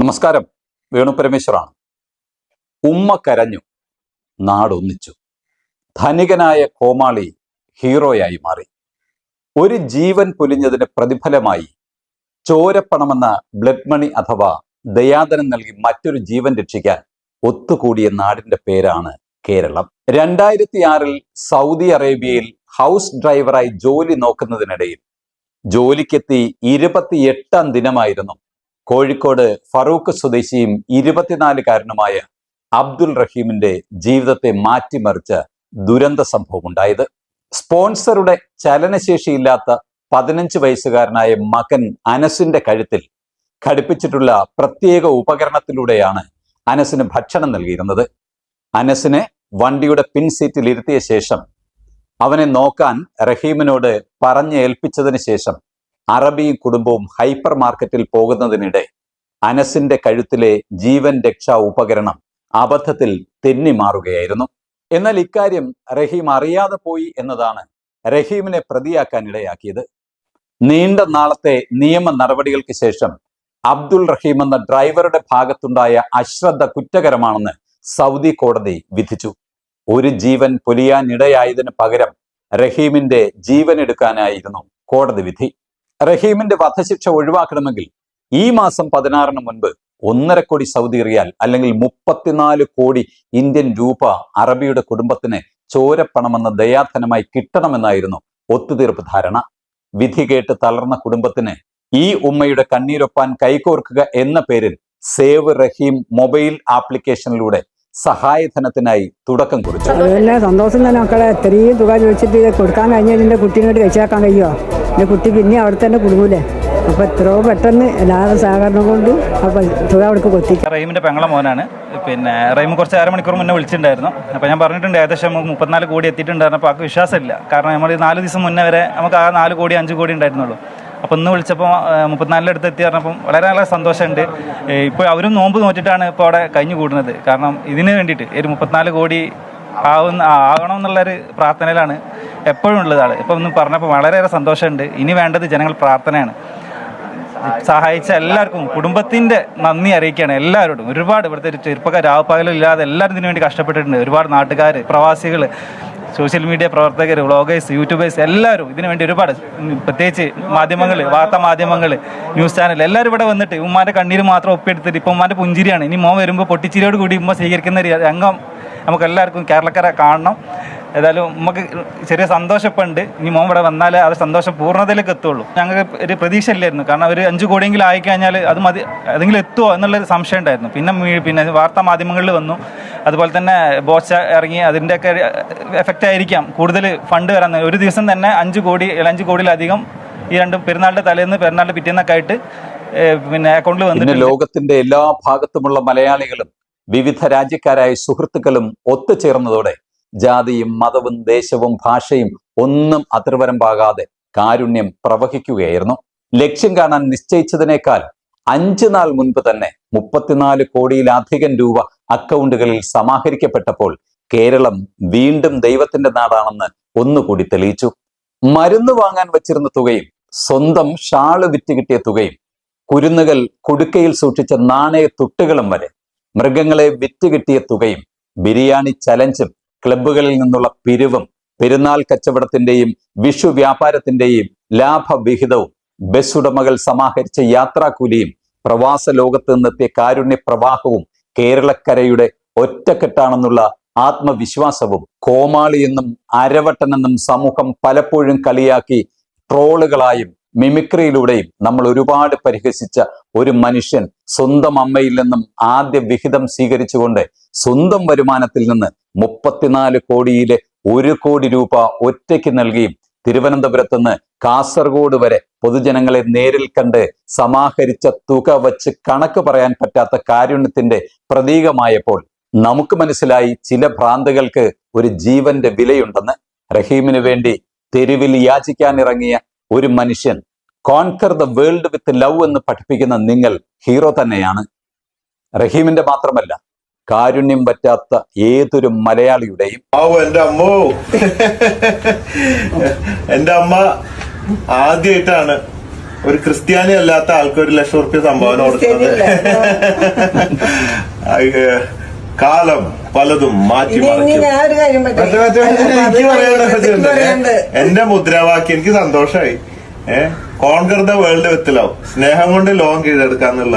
നമസ്കാരം. വേണു പരമേശ്വറാണ്. ഉമ്മ കരഞ്ഞു. നാടൊന്നിച്ചു. ധനികനായ കോമാളി ഹീറോയായി മാറി. ഒരു ജീവൻ പൊലിഞ്ഞതിന് പ്രതിഫലമായി ചോരപ്പണമെന്ന ബ്ലഡ് മണി അഥവാ ദയാദനം നൽകി മറ്റൊരു ജീവൻ രക്ഷിക്കാൻ ഒത്തുകൂടിയ നാടിന്റെ പേരാണ് കേരളം. രണ്ടായിരത്തി ആറിൽ സൗദി അറേബ്യയിൽ ഹൗസ് ഡ്രൈവറായി ജോലി നോക്കുന്നതിനിടയിൽ ജോലിക്കെത്തി ഇരുപത്തിയെട്ടാം ദിനമായിരുന്നു കോഴിക്കോട് ഫറൂഖ് സ്വദേശിയും ഇരുപത്തിനാലുകാരനുമായ അബ്ദുൽ റഹീമിന്റെ ജീവിതത്തെ മാറ്റിമറിച്ച ദുരന്ത സംഭവം ഉണ്ടായത് സ്പോൺസറുടെ ചലനശേഷിയില്ലാത്ത പതിനഞ്ച് വയസ്സുകാരനായ മകൻ അനസിന്റെ കഴുത്തിൽ ഘടിപ്പിച്ചിട്ടുള്ള പ്രത്യേക ഉപകരണത്തിലൂടെയാണ് അനസിന് ഭക്ഷണം നൽകിയിരുന്നത്. അനസിനെ വണ്ടിയുടെ പിൻ സീറ്റിൽ ഇരുത്തിയ ശേഷം അവനെ നോക്കാൻ റഹീമിനോട് പറഞ്ഞ് ഏൽപ്പിച്ചതിന് ശേഷം അറബിയും കുടുംബവും ഹൈപ്പർ മാർക്കറ്റിൽ പോകുന്നതിനിടെ അനസിന്റെ കഴുത്തിലെ ജീവൻ രക്ഷാ ഉപകരണം അബദ്ധത്തിൽ തെന്നി മാറുകയായിരുന്നു എന്നാൽ ഇക്കാര്യം റഹീം അറിയാതെ പോയി എന്നതാണ് റഹീമിനെ പ്രതിയാക്കാൻ ഇടയാക്കിയത്. നീണ്ട നാളത്തെ നിയമ നടപടികൾക്ക് ശേഷം അബ്ദുൾ റഹീം എന്ന ഡ്രൈവറുടെ ഭാഗത്തുണ്ടായ അശ്രദ്ധ കുറ്റകരമാണെന്ന് സൗദി കോടതി വിധിച്ചു. ഒരു ജീവൻ പൊലിയാനിടയായതിന് പകരം റഹീമിന്റെ ജീവൻ എടുക്കാനായിരുന്നു കോടതി വിധി. റഹീമിന്റെ വധശിക്ഷ ഒഴിവാക്കണമെങ്കിൽ ഈ മാസം പതിനാറിന് മുൻപ് ഒന്നര കോടി സൗദി റിയാൽ അല്ലെങ്കിൽ മുപ്പത്തിനാല് കോടി ഇന്ത്യൻ രൂപ അറബിയുടെ കുടുംബത്തിന് ചോരപ്പണമെന്ന ദയാധനമായി കിട്ടണമെന്നായിരുന്നു ഒത്തുതീർപ്പ് ധാരണ. വിധി കേട്ട് തളർന്ന കുടുംബത്തിന് ഈ ഉമ്മയുടെ കണ്ണീരൊപ്പാൻ കൈകോർക്കുക എന്ന പേരിൽ സേവ് റഹീം മൊബൈൽ ആപ്ലിക്കേഷനിലൂടെ സഹായധനത്തിനായി തുടക്കം കുറിച്ചു. സന്തോഷം തന്നെ മക്കളെ. ഇത്രയും തുക ചോദിച്ചിട്ട് കൊടുക്കാൻ കഴിഞ്ഞാൽ കുട്ടീനോട് രക്ഷാക്കാൻ കഴിയുമോ? എന്റെ കുട്ടി പിന്നെ അവിടെ തന്നെ കുടുങ്ങൂലേ? അപ്പോൾ എത്രയോ പെട്ടെന്ന് എല്ലാവരും സഹകരണം കൊണ്ട് അപ്പോൾ തുക അവിടേക്ക് കൊത്തി. റൈമിന്റെ പെങ്ങളെ മോനാണ്. പിന്നെ റഹീം കുറച്ച് അരമണിക്കൂർ മുന്നേ വിളിച്ചിട്ടുണ്ടായിരുന്നു. അപ്പോൾ ഞാൻ പറഞ്ഞിട്ടുണ്ട് ഏകദേശം നമുക്ക് മുപ്പത്തിനാല് കോടി എത്തിയിട്ടുണ്ടായിരുന്നു. അപ്പോൾ ആൾക്ക് വിശ്വാസമില്ല. കാരണം നമ്മൾ നാല് ദിവസം മുന്നേ വരെ നമുക്ക് ആ നാല് കോടി അഞ്ച് കോടി ഉണ്ടായിരുന്നുള്ളൂ. അപ്പോൾ ഇന്ന് വിളിച്ചപ്പോൾ മുപ്പത്തിനാലിന്റെ എത്തി പറഞ്ഞപ്പം വളരെ നല്ല സന്തോഷമുണ്ട്. ഇപ്പോൾ അവരും നോമ്പ് നോറ്റിട്ടാണ് ഇപ്പോൾ അവിടെ കഴിഞ്ഞു കൂടുന്നത്. കാരണം ഇതിന് വേണ്ടിയിട്ട് ഒരു മുപ്പത്തിനാല് കോടി ആവുന്ന ആകണം എന്നുള്ളൊരു പ്രാർത്ഥനയിലാണ് എപ്പോഴും ഉള്ളതാണ് ഇപ്പം ഒന്ന് പറഞ്ഞപ്പോൾ വളരെയേറെ സന്തോഷമുണ്ട്. ഇനി വേണ്ടത് ജനങ്ങൾ പ്രാർത്ഥനയാണ്. സഹായിച്ച എല്ലാവർക്കും കുടുംബത്തിന്റെ നന്ദി അറിയിക്കുകയാണ് എല്ലാവരോടും. ഒരുപാട് ഇവിടുത്തെ ചെറുപ്പക്കാർ രാവപ്പകലില്ലാതെ എല്ലാവരും ഇതിനു വേണ്ടി കഷ്ടപ്പെട്ടിട്ടുണ്ട്. ഒരുപാട് നാട്ടുകാർ പ്രവാസികൾ സോഷ്യൽ മീഡിയ പ്രവർത്തകർ വ്ളോഗേഴ്സ് യൂട്യൂബേഴ്സ് എല്ലാവരും ഇതിനു വേണ്ടി ഒരുപാട് പ്രത്യേകിച്ച് മാധ്യമങ്ങൾ വാർത്താ മാധ്യമങ്ങൾ ന്യൂസ് ചാനൽ എല്ലാവരും ഇവിടെ വന്നിട്ട് ഉമ്മാന്റെ കണ്ണീര് മാത്രം ഒപ്പിയെടുത്തിട്ട് ഇപ്പം ഉമ്മാന്റെ പുഞ്ചിരിയാണ്. ഇനി മോൻ വരുമ്പോൾ പൊട്ടിച്ചിരിയോട് കൂടി ഉമ്മ സ്വീകരിക്കുന്ന രംഗം നമുക്ക് എല്ലാവർക്കും കേരളക്കാരെ കാണണം. ഏതായാലും നമുക്ക് ചെറിയ സന്തോഷപ്പുണ്ട്. ഇനി മോൻ ഇവിടെ വന്നാൽ അത് സന്തോഷം പൂർണതയിലേക്ക് എത്തുള്ളൂ. ഞങ്ങൾക്ക് ഒരു പ്രതീക്ഷ ഇല്ലായിരുന്നു കാരണം ഒരു അഞ്ച് കോടിയെങ്കിലും ആയി കഴിഞ്ഞാൽ അത് മതി അതെങ്കിലും എത്തുമോ എന്നുള്ളൊരു സംശയം ഉണ്ടായിരുന്നു. പിന്നെ പിന്നെ വാർത്താ മാധ്യമങ്ങളിൽ വന്നു. അതുപോലെ തന്നെ ബോച്ച ഇറങ്ങി അതിന്റെയൊക്കെ എഫക്റ്റ് ആയിരിക്കാം. കൂടുതൽ ഫണ്ട് വരാൻ ഒരു ദിവസം തന്നെ അഞ്ച് കോടി അഞ്ച് കോടിയിലധികം ഈ രണ്ടും പെരുന്നാളിന്റെ തലേന്ന് പെരുന്നാളിന്റെ പിറ്റേന്നൊക്കെ ആയിട്ട് പിന്നെ അക്കൗണ്ടിൽ വന്നിട്ട് ലോകത്തിന്റെ എല്ലാ ഭാഗത്തുമുള്ള മലയാളികളും വിവിധ രാജ്യക്കാരായ സുഹൃത്തുക്കളും ഒത്തുചേർന്നതോടെ ജാതിയും മതവും ദേശവും ഭാഷയും ഒന്നും അതിർവരമ്പാകാതെ കാരുണ്യം പ്രവഹിക്കുകയായിരുന്നു. ലക്ഷ്യം കാണാൻ നിശ്ചയിച്ചതിനേക്കാൾ അഞ്ചു നാൾ മുൻപ് തന്നെ മുപ്പത്തിനാല് കോടിയിലധികം രൂപ അക്കൗണ്ടുകളിൽ സമാഹരിക്കപ്പെട്ടപ്പോൾ കേരളം വീണ്ടും ദൈവത്തിന്റെ നാടാണെന്ന് ഒന്നുകൂടി തെളിയിച്ചു. മരുന്ന് വാങ്ങാൻ വച്ചിരുന്ന തുകയും സ്വന്തം ഷാൾ വിറ്റ് കിട്ടിയ തുകയും കുരുന്നുകൾ കൊടുക്കയിൽ സൂക്ഷിച്ച നാണയ തുട്ടുകളും വരെ മൃഗങ്ങളെ വിറ്റ് കിട്ടിയ തുകയും ബിരിയാണി ചലഞ്ചും ക്ലബ്ബുകളിൽ നിന്നുള്ള പിരിവും പെരുന്നാൾ കച്ചവടത്തിന്റെയും വിഷു വ്യാപാരത്തിന്റെയും ലാഭവിഹിതവും ബസ് ഉടമകൾ സമാഹരിച്ച യാത്രാക്കൂലിയും പ്രവാസ ലോകത്ത് നിന്നെത്തിയ കാരുണ്യ പ്രവാഹവും കേരളക്കരയുടെ ഒറ്റക്കെട്ടാണെന്നുള്ള ആത്മവിശ്വാസവും കോമാളിയെന്നും അരവട്ടനെന്നും സമൂഹം പലപ്പോഴും കളിയാക്കി ട്രോളുകളായും മിമിക്രിയിലൂടെയും നമ്മൾ ഒരുപാട് പരിഹസിച്ച ഒരു മനുഷ്യൻ സ്വന്തം അമ്മയിൽ നിന്നും ആദ്യ വിഹിതം സ്വീകരിച്ചുകൊണ്ട് സ്വന്തം വരുമാനത്തിൽ നിന്ന് മുപ്പത്തിനാല് കോടിയിലെ ഒരു കോടി രൂപ ഒറ്റയ്ക്ക് നൽകിയും തിരുവനന്തപുരത്ത് നിന്ന് കാസർഗോഡ് വരെ പൊതുജനങ്ങളെ നേരിൽ കണ്ട് സമാഹരിച്ച തുക വച്ച് കണക്ക് പറയാൻ പറ്റാത്ത കാരുണ്യത്തിന്റെ പ്രതീകമായപ്പോൾ നമുക്ക് മനസ്സിലായി ചില ഭ്രാന്തുകൾക്ക് ഒരു ജീവന്റെ വിലയുണ്ടെന്ന്. റഹീമിന് വേണ്ടി തെരുവിൽ യാചിക്കാൻ ഇറങ്ങിയ ഒരു മനുഷ്യൻ conquer the world with love എന്ന് പഠിപ്പിക്കുന്ന നിങ്ങൾ ഹീറോ തന്നെയാണ്. റഹീമിന്റെ മാത്രമല്ല കാരുണ്യം പറ്റാത്ത ഏതൊരു മലയാളിയുടെയും ആവു എന്റെ അമ്മോ. എന്റെ അമ്മ ആദ്യമായിട്ടാണ് ഒരു ക്രിസ്ത്യാനി അല്ലാത്ത ആൾക്ക് ഒരു ലക്ഷം റുപ്യ സംഭാവന കൊടുക്കുന്നത്. കാലം പലതും മാറ്റി എന്റെ മുദ്രാവാക്യം എനിക്ക് സന്തോഷമായി ഏഹ് conquer the world with love. സ്നേഹം കൊണ്ട് ലോകം കീഴടക്കാന്നുള്ള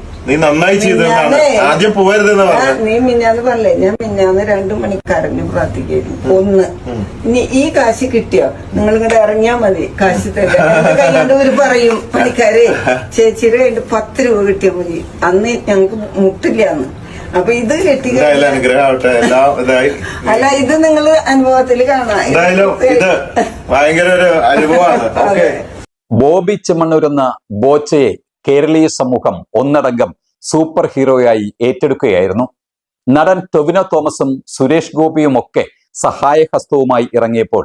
നീ നന്നായി ചെയ്തതാണ് ആദ്യം പോവരുതെന്ന് ഞാൻ- പറഞ്ഞു നീ മിന്നാന്ന് പറഞ്ഞേ ഞാൻ മിന്നാന്ന് രണ്ടു മണിക്കാരന് പ്രാർത്ഥിക്കായിരുന്നു ഒന്ന്. ഇനി ഈ കാശ് കിട്ടിയോ? നിങ്ങൾ ഇങ്ങോട്ട് ഇറങ്ങിയാ മതി. കാശ് തരാം എന്റെ കൈകൊണ്ട് ഒരു പറയും പണിക്കാരെ. ചേച്ചിയുടെ കണ്ട് പത്ത് രൂപ കിട്ടിയാ മതി. അന്ന് ഞങ്ങക്ക് മുട്ടില്ല അന്ന്. അപ്പൊ ഇത് കിട്ടി അല്ല ഇത് നിങ്ങൾ അനുഭവത്തിൽ കാണാം. ഇത് ഭയങ്കര ഒരു അനുഭവമാണ്. ഓക്കെ ബോബി ചെമ്മണ്ണൂരെന്ന ബോച്ചയെ കേരളീയ സമൂഹം ഒന്നടങ്കം സൂപ്പർ ഹീറോയായി ഏറ്റെടുക്കുകയായിരുന്നു. നടൻ ടൊവിനോ തോമസും സുരേഷ് ഗോപിയും ഒക്കെ സഹായഹസ്തവുമായി ഇറങ്ങിയപ്പോൾ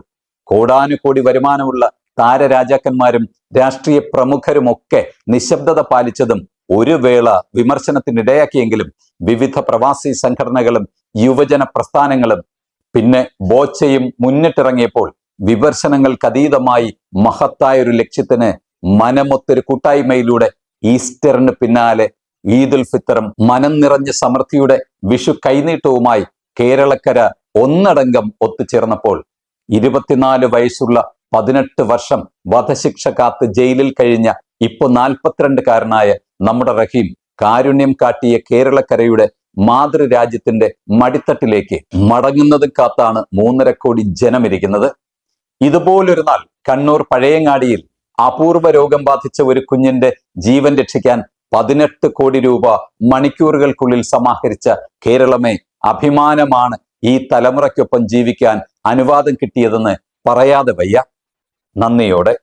കോടാനുകോടി വരുമാനമുള്ള താരരാജാക്കന്മാരും രാഷ്ട്രീയ പ്രമുഖരുമൊക്കെ നിശബ്ദത പാലിച്ചതും ഒരു വേള വിമർശനത്തിനിടയാക്കിയെങ്കിലും വിവിധ പ്രവാസി സംഘടനകളും യുവജന പ്രസ്ഥാനങ്ങളും പിന്നെ ബോച്ചയും മുന്നിട്ടിറങ്ങിയപ്പോൾ വിമർശനങ്ങൾക്കതീതമായി മഹത്തായ ഒരു ലക്ഷ്യത്തിന് മനമൊത്തൊരു കൂട്ടായ്മയിലൂടെ ഈസ്റ്ററിന് പിന്നാലെ ഈദുൽ ഫിത്തറും മനം നിറഞ്ഞ സമൃദ്ധിയുടെ വിഷു കൈനീട്ടവുമായി കേരളക്കര ഒന്നടങ്കം ഒത്തുചേർന്നപ്പോൾ ഇരുപത്തിനാല് വയസ്സുള്ള പതിനെട്ട് വർഷം വധശിക്ഷ കാത്ത് ജയിലിൽ കഴിഞ്ഞ ഇപ്പൊ നാൽപ്പത്തിരണ്ടുകാരനായ നമ്മുടെ റഹീം കാരുണ്യം കാട്ടിയ കേരളക്കരയുടെ മാതൃരാജ്യത്തിന്റെ മടിത്തട്ടിലേക്ക് മടങ്ങുന്നത് കാത്താണ് മൂന്നര കോടി ജനമിരിക്കുന്നത്. ഇതുപോലൊരു നാൾ കണ്ണൂർ പഴയങ്ങാടിയിൽ അപൂർവ രോഗം ബാധിച്ച ഒരു കുഞ്ഞിന്റെ ജീവൻ രക്ഷിക്കാൻ പതിനെട്ട് കോടി രൂപ മണിക്കൂറുകൾക്കുള്ളിൽ സമാഹരിച്ച കേരളമേ അഭിമാനമാണ് ഈ തലമുറയ്ക്കൊപ്പം ജീവിക്കാൻ അനുവാദം കിട്ടിയതെന്ന് പറയാതെ വയ്യ. നന്ദിയോടെ